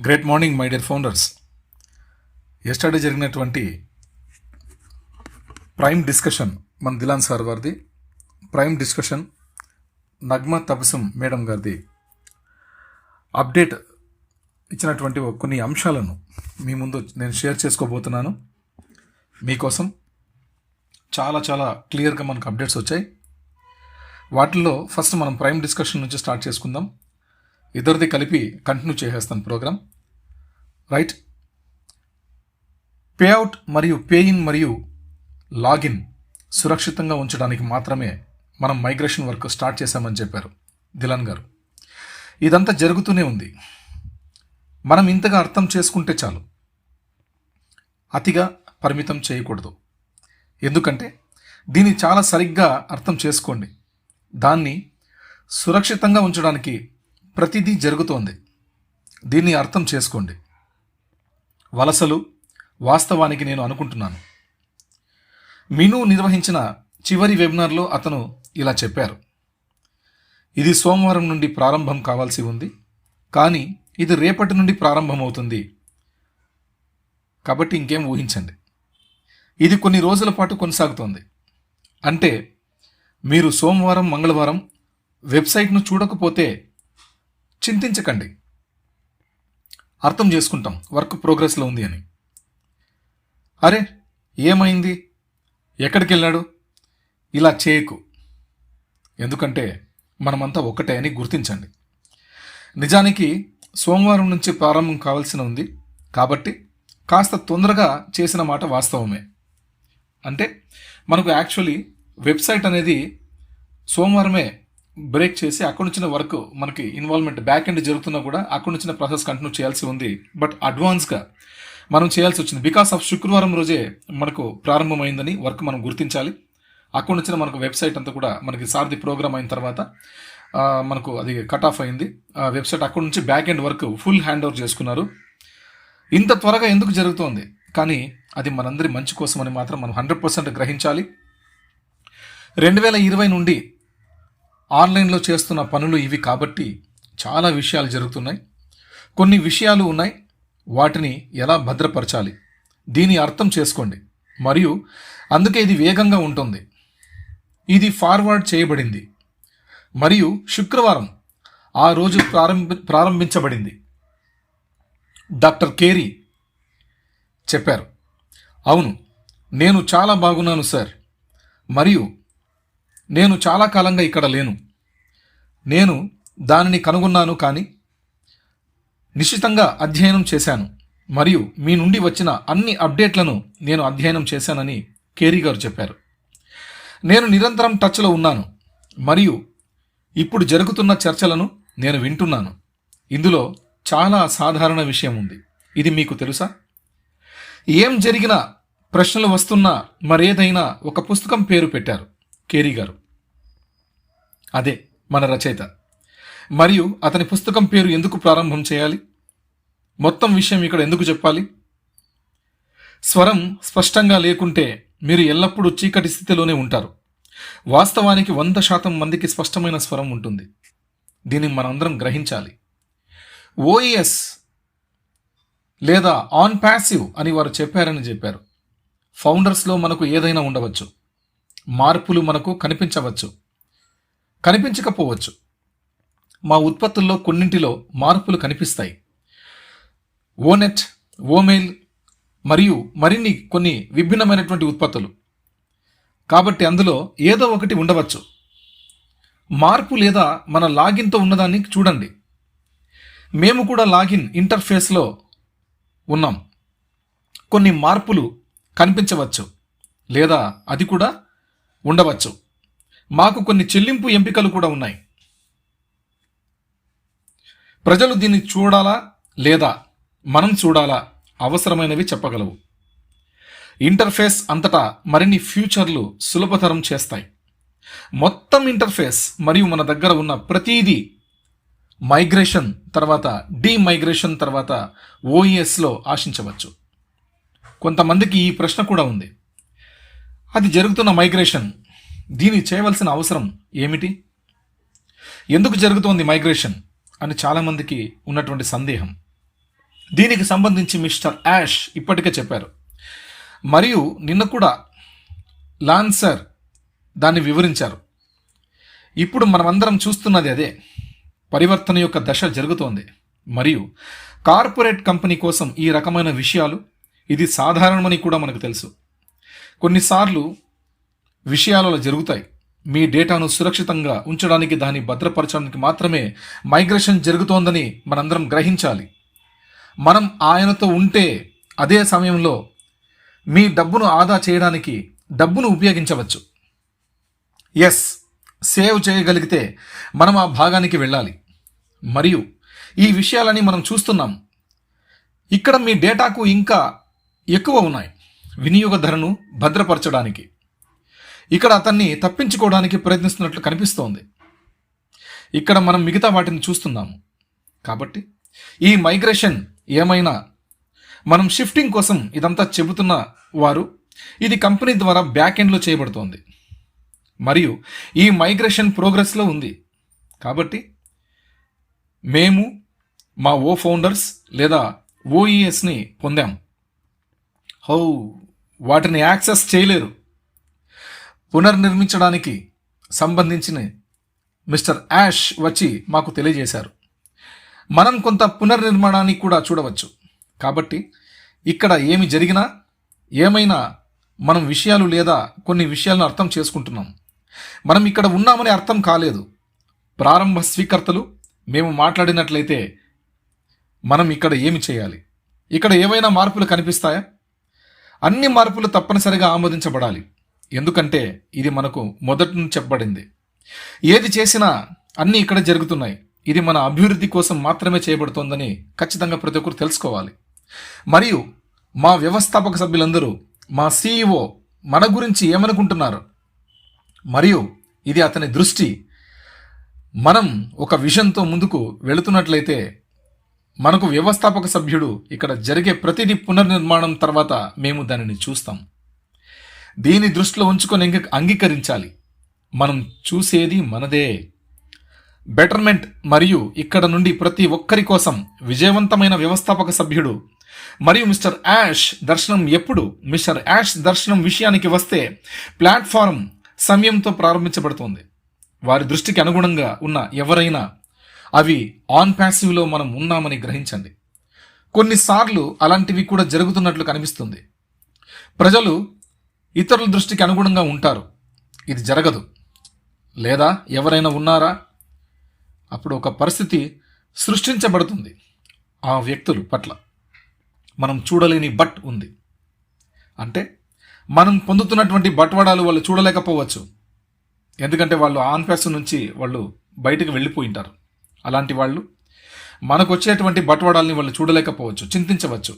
Great morning my dear founders yesterday జరిగినటువంటి prime discussion మన Dilan sir వారిది prime discussion Nagma Tabassum madam గారిది. Update ఇచ్చినటువంటి కొన్ని అంశాలను మీ ముందు నేను షేర్ చేసుకోబోతున్నాను. మీకోసం చాలా చాలా క్లియర్గా మనకు అప్డేట్స్ వచ్చాయి. వాటిల్లో ఫస్ట్ మనం ప్రైమ్ డిస్కషన్ నుంచి స్టార్ట్ చేసుకుందాం. ఇద్దరిది కలిపి కంటిన్యూ చేసేస్తాను ప్రోగ్రామ్ రైట్? పేఅవుట్ మరియు పే మరియు లాగిన్ సురక్షితంగా ఉంచడానికి మాత్రమే మనం మైగ్రేషన్ వర్క్ స్టార్ట్ చేశామని చెప్పారు దిలన్ గారు. ఇదంతా జరుగుతూనే ఉంది. మనం ఇంతగా అర్థం చేసుకుంటే చాలు. అతిగా పరిమితం చేయకూడదు. ఎందుకంటే దీన్ని చాలా సరిగ్గా అర్థం చేసుకోండి. దాన్ని సురక్షితంగా ఉంచడానికి ప్రతిదీ జరుగుతోంది. దీన్ని అర్థం చేసుకోండి. వలసలు వాస్తవానికి నేను అనుకుంటున్నాను. మిను నిర్వహించిన చివరి వెబినార్లో అతను ఇలా చెప్పారు. ఇది సోమవారం నుండి ప్రారంభం కావాల్సి ఉంది. కానీ ఇది రేపటి నుండి ప్రారంభమవుతుంది. కాబట్టి ఇంకేం ఊహించండి. ఇది కొన్ని రోజుల పాటు కొనసాగుతోంది. అంటే మీరు సోమవారం మంగళవారం వెబ్సైట్ను చూడకపోతే చింతించకండి. అర్థం చేసుకుంటాం వర్క్ ప్రోగ్రెస్లో ఉంది అని. అరే ఏమైంది? ఎక్కడికి వెళ్ళాడు ఇలా చేయకు. ఎందుకంటే మనమంతా ఒకటే అని గుర్తించండి. నిజానికి సోమవారం నుంచి ప్రారంభం కావాల్సిన ఉంది. కాబట్టి కాస్త తొందరగా చేసిన మాట వాస్తవమే. అంటే మనకు యాక్చువల్లీ వెబ్సైట్ అనేది సోమవారమే బ్రేక్ చేసి అక్కడి నుంచిన వర్క్ మనకి ఇన్వాల్వ్మెంట్ బ్యాక్ ఎండ్ జరుగుతున్నా కూడా అక్కడి నుంచిన ప్రాసెస్ కంటిన్యూ చేయాల్సి ఉంది. బట్ అడ్వాన్స్గా మనం చేయాల్సి వచ్చింది. బికాస్ ఆఫ్ శుక్రవారం రోజే మనకు ప్రారంభమైందని వర్క్ మనం గుర్తించాలి. అక్కడి నుంచి మనకు వెబ్సైట్ అంతా కూడా మనకి సారథి ప్రోగ్రామ్ అయిన తర్వాత మనకు అది కట్ ఆఫ్ అయింది. ఆ వెబ్సైట్ అక్కడి నుంచి back end work full hand over చేసుకున్నారు. ఇంత త్వరగా ఎందుకు జరుగుతోంది? కానీ అది మనందరి మంచి కోసమని మాత్రం మనం హండ్రెడ్ పర్సెంట్ గ్రహించాలి. రెండు వేల ఇరవై నుండి ఆన్లైన్లో చేస్తున్న పనులు ఇవి కాబట్టి చాలా విషయాలు జరుగుతున్నాయి. కొన్ని విషయాలు ఉన్నాయి. వాటిని ఎలా భద్రపరచాలి? దీని అర్థం చేసుకోండి. మరియు అందుకే ఇది వేగంగా ఉంటుంది. ఇది ఫార్వర్డ్ చేయబడింది. మరియు శుక్రవారం ఆ రోజు ప్రారంభ ప్రారంభించబడింది. డాక్టర్ కేరీ చెప్పారు. అవును నేను చాలా బాగున్నాను సార్. మరియు నేను చాలా కాలంగా ఇక్కడ లేను. నేను దానిని కనుగొన్నాను కానీ నిశ్చితంగా అధ్యయనం చేశాను. మరియు మీ నుండి వచ్చిన అన్ని అప్డేట్లను నేను అధ్యయనం చేశానని కేరీ గారు చెప్పారు. నేను నిరంతరం టచ్లో ఉన్నాను. మరియు ఇప్పుడు జరుగుతున్న చర్చలను నేను వింటున్నాను. ఇందులో చాలా సాధారణ విషయం ఉంది. ఇది మీకు తెలుసా? ఏం జరిగినా ప్రశ్నలు వస్తున్నా మరేదైనా ఒక పుస్తకం పేరు పెట్టారు కేరీ గారు. అదే మన రచయిత. మరియు అతని పుస్తకం పేరు ఎందుకు ప్రారంభం చేయాలి? మొత్తం విషయం ఇక్కడ ఎందుకు చెప్పాలి? స్వరం స్పష్టంగా లేకుంటే మీరు ఎల్లప్పుడూ చీకటి స్థితిలోనే ఉంటారు. వాస్తవానికి వంద శాతం మందికి స్పష్టమైన స్వరం ఉంటుంది. దీన్ని మనందరం గ్రహించాలి. ఓఈఎస్ లేదా ఆన్ ప్యాసివ్ అని వారు చెప్పారని చెప్పారు. ఫౌండర్స్లో మనకు ఏదైనా ఉండవచ్చు. మార్పులు మనకు కనిపించవచ్చు. కనిపించకపోవచ్చు. మా ఉత్పత్తుల్లో కొన్నింటిలో మార్పులు కనిపిస్తాయి. ఓనెట్ ఓమెయిల్ మరియు మరిన్ని కొన్ని విభిన్నమైనటువంటి ఉత్పత్తులు. కాబట్టి అందులో ఏదో ఒకటి ఉండవచ్చు. మార్పు లేదా మన లాగిన్తో ఉన్నదాన్ని చూడండి. మేము కూడా లాగిన్ ఇంటర్ఫేస్లో ఉన్నాం. కొన్ని మార్పులు కనిపించవచ్చు లేదా అది కూడా ఉండవచ్చు. మాకు కొన్ని చెల్లింపు ఎంపికలు కూడా ఉన్నాయి. ప్రజలు దీన్ని చూడాలా లేదా మనం చూడాలా అవసరమైనవి చెప్పగలవు. ఇంటర్ఫేస్ అంతటా మరిన్ని ఫ్యూచర్లు సులభతరం చేస్తాయి. మొత్తం ఇంటర్ఫేస్ మరియు మన దగ్గర ఉన్న ప్రతిదీ మైగ్రేషన్ తర్వాత డీమైగ్రేషన్ తర్వాత ఓఈఎస్లో ఆశించవచ్చు. కొంతమందికి ఈ ప్రశ్న కూడా ఉంది. అది జరుగుతున్న మైగ్రేషన్ దీన్ని చేయవలసిన అవసరం ఏమిటి? ఎందుకు జరుగుతోంది మైగ్రేషన్ అని చాలామందికి ఉన్నటువంటి సందేహం. దీనికి సంబంధించి మిస్టర్ యాష్ ఇప్పటికే చెప్పారు. మరియు నిన్న కూడా లాన్సర్ దాన్ని వివరించారు. ఇప్పుడు మనమందరం చూస్తున్నది అదే. పరివర్తన యొక్క దశ జరుగుతోంది. మరియు కార్పొరేట్ కంపెనీ కోసం ఈ రకమైన విషయాలు ఇది సాధారణమని కూడా మనకు తెలుసు. కొన్నిసార్లు విషయాలలో జరుగుతాయి. మీ డేటాను సురక్షితంగా ఉంచడానికి దాన్ని భద్రపరచడానికి మాత్రమే మైగ్రేషన్ జరుగుతోందని మనందరం గ్రహించాలి. మనం ఆయనతో ఉంటే అదే సమయంలో మీ డబ్బును ఆదా చేయడానికి డబ్బును ఉపయోగించవచ్చు. ఎస్ సేవ్ చేయగలిగితే మనం ఆ భాగానికి వెళ్ళాలి. మరియు ఈ విషయాలని మనం చూస్తున్నాం. ఇక్కడ మీ డేటాకు ఇంకా ఎక్కువ ఉన్నాయి. వినియోగ ధరను భద్రపరచడానికి. ఇక్కడ అతన్ని తప్పించుకోవడానికి ప్రయత్నిస్తున్నట్లు కనిపిస్తోంది. ఇక్కడ మనం మిగతా వాటిని చూస్తున్నాము. కాబట్టి ఈ మైగ్రేషన్ ఏమైనా మనం షిఫ్టింగ్ కోసం ఇదంతా చెబుతున్న వారు ఇది కంపెనీ ద్వారా బ్యాక్ ఎండ్లో చేయబడుతోంది. మరియు ఈ మైగ్రేషన్ ప్రోగ్రెస్లో ఉంది. కాబట్టి మేము మా ఓ ఫౌండర్స్ లేదా ఓఈఎస్ని పొందాం. హౌ? వాటిని యాక్సెస్ చేయలేరు. పునర్నిర్మించడానికి సంబంధించిన మిస్టర్ యాష్ వచ్చి మాకు తెలియజేశారు. మనం కొంత పునర్నిర్మాణాన్ని కూడా చూడవచ్చు. కాబట్టి ఇక్కడ ఏమి జరిగినా ఏమైనా మనం విషయాలు లేదా కొన్ని విషయాలను అర్థం చేసుకుంటున్నాం. మనం ఇక్కడ ఉన్నామని అర్థం కాలేదు. ప్రారంభ స్వీకర్తలు మేము మాట్లాడినట్లయితే మనం ఇక్కడ ఏమి చేయాలి? ఇక్కడ ఏవైనా మార్పులు కనిపిస్తాయా? అన్ని మార్పులు తప్పనిసరిగా ఆమోదించబడాలి. ఎందుకంటే ఇది మనకు మొదటి నుంచి చెప్పబడింది. ఏది చేసినా అన్నీ ఇక్కడ జరుగుతున్నాయి. ఇది మన అభివృద్ధి కోసం మాత్రమే చేయబడుతోందని ఖచ్చితంగా ప్రతి ఒక్కరు తెలుసుకోవాలి. మరియు మా వ్యవస్థాపక సభ్యులందరూ మా సీఈఓ మన గురించి ఏమనుకుంటున్నారు? మరియు ఇది అతని దృష్టి. మనం ఒక విషయంతో ముందుకు వెళుతున్నట్లయితే మనకు వ్యవస్థాపక సభ్యుడు ఇక్కడ జరిగే ప్రతిదీ పునర్నిర్మాణం తర్వాత మేము దానిని చూస్తాం. దీని దృష్టిలో ఉంచుకొని ఇంక అంగీకరించాలి. మనం చూసేది మనదే. బెటర్మెంట్ మరియు ఇక్కడ నుండి ప్రతి ఒక్కరి కోసం విజయవంతమైన వ్యవస్థాపక సభ్యుడు మరియు మిస్టర్ యాష్ దర్శనం ఎప్పుడు? మిస్టర్ యాష్ దర్శనం విషయానికి వస్తే ప్లాట్ఫారం సమయంతో ప్రారంభించబడుతుంది. వారి దృష్టికి అనుగుణంగా ఉన్న ఎవరైనా అవి ఆన్ ప్యాసివ్లో మనం ఉన్నామని గ్రహించండి. కొన్నిసార్లు అలాంటివి కూడా జరుగుతున్నట్లు కనిపిస్తుంది. ప్రజలు ఇతరుల దృష్టికి అనుగుణంగా ఉంటారు. ఇది జరగదు. లేదా ఎవరైనా ఉన్నారా? అప్పుడు ఒక పరిస్థితి సృష్టించబడుతుంది ఆ వ్యక్తులు పట్ల. మనం చూడలేని బట్ ఉంది. అంటే మనం పొందుతున్నటువంటి బట్వాడాలు వాళ్ళు చూడలేకపోవచ్చు. ఎందుకంటే వాళ్ళు ఆన్ ప్యాస్ నుంచి వాళ్ళు బయటకు వెళ్ళిపోయి ఉంటారు. అలాంటి వాళ్ళు మనకు వచ్చేటువంటి బట్వాడాలని వాళ్ళు చూడలేకపోవచ్చు చింతించవచ్చు.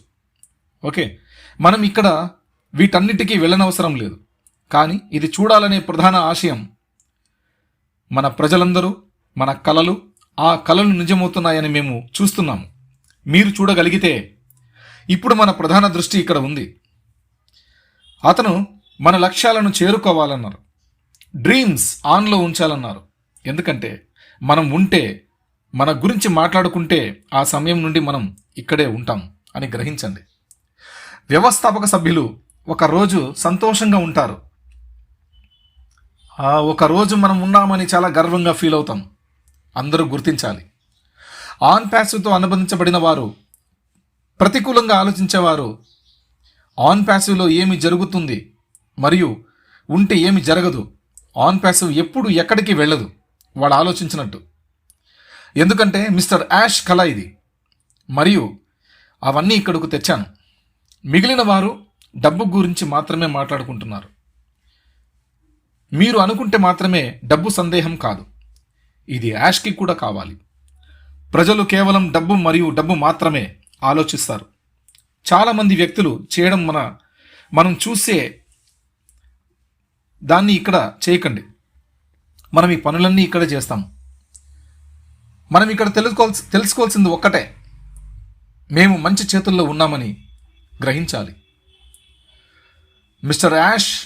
ఓకే మనం ఇక్కడ వీటన్నిటికీ వెళ్ళనవసరం లేదు. కానీ ఇది చూడాలనే ప్రధాన ఆశయం. మన ప్రజలందరూ మన కళలు ఆ కళలు నిజమవుతున్నాయని మేము చూస్తున్నాము మీరు చూడగలిగితే ఇప్పుడు మన ప్రధాన దృష్టి ఇక్కడ ఉంది. అతను మన లక్ష్యాలను చేరుకోవాలన్నారు. డ్రీమ్స్ ఆన్లో ఉంచాలన్నారు. ఎందుకంటే మనం ఉంటే మన గురించి మాట్లాడుకుంటే ఆ సమయం నుండి మనం ఇక్కడే ఉంటాం అని గ్రహించండి. వ్యవస్థాపక సభ్యులు ఒకరోజు సంతోషంగా ఉంటారు. ఒకరోజు మనం ఉన్నామని చాలా గర్వంగా ఫీల్ అవుతాం. అందరూ గుర్తించాలి. ఆన్ ప్యాసివ్తో అనుబంధించబడిన వారు ప్రతికూలంగా ఆలోచించేవారు ఆన్ ప్యాసివ్లో ఏమి జరుగుతుంది మరియు ఉంటే ఏమి జరగదు ఆన్ ప్యాసివ్ ఎప్పుడు ఎక్కడికి వెళ్ళదు వాడు ఆలోచించినట్టు. ఎందుకంటే మిస్టర్ యాష్ కళ ఇది. మరియు అవన్నీ ఇక్కడకు తెచ్చాను. మిగిలిన వారు డబ్బు గురించి మాత్రమే మాట్లాడుకుంటున్నారు. మీరు అనుకుంటే మాత్రమే డబ్బు సందేహం కాదు. ఇది యాష్కి కూడా కావాలి. ప్రజలు కేవలం డబ్బు మరియు డబ్బు మాత్రమే ఆలోచిస్తారు. చాలామంది వ్యక్తులు చేయడం మన మనం చూసే దాన్ని ఇక్కడ చేయకండి. మనం ఈ పనులన్నీ ఇక్కడ చేస్తాం. మనం ఇక్కడ తెలుసుకోవాల్సి తెలుసుకోవాల్సింది ఒక్కటే. మేము మంచి చేతుల్లో ఉన్నామని గ్రహించాలి. మిస్టర్ యాష్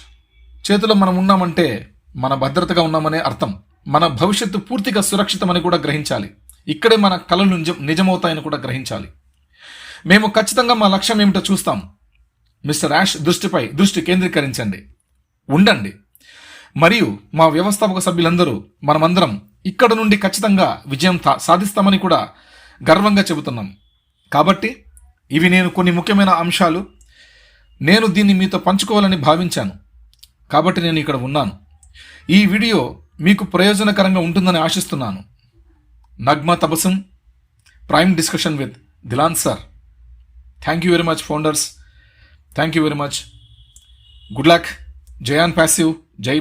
చేతిలో మనం ఉన్నామంటే మన భద్రతగా ఉన్నామనే అర్థం. మన భవిష్యత్తు పూర్తిగా సురక్షితమని కూడా గ్రహించాలి. ఇక్కడే మన కళలు నిజం నిజమవుతాయని కూడా గ్రహించాలి. మేము ఖచ్చితంగా మా లక్ష్యం ఏమిటో చూస్తాం. మిస్టర్ యాష్ దృష్టిపై దృష్టి కేంద్రీకరించండి. ఉండండి. మరియు మా వ్యవస్థాపక సభ్యులందరూ మనమందరం ఇక్కడ నుండి ఖచ్చితంగా విజయం సాధిస్తామని కూడా గర్వంగా చెబుతున్నాం. కాబట్టి ఇవి నేను కొన్ని ముఖ్యమైన అంశాలు నేను దీన్ని మీతో పంచుకోవాలని భావించాను. కాబట్టి నేను ఇక్కడ ఉన్నాను. ఈ వీడియో మీకు ప్రయోజనకరంగా ఉంటుందని ఆశిస్తున్నాను. Nagma Tabassum prime discussion with Dilan sir. Thank you very much founders thank you very much good luck Zion ప్యాసివ్. జై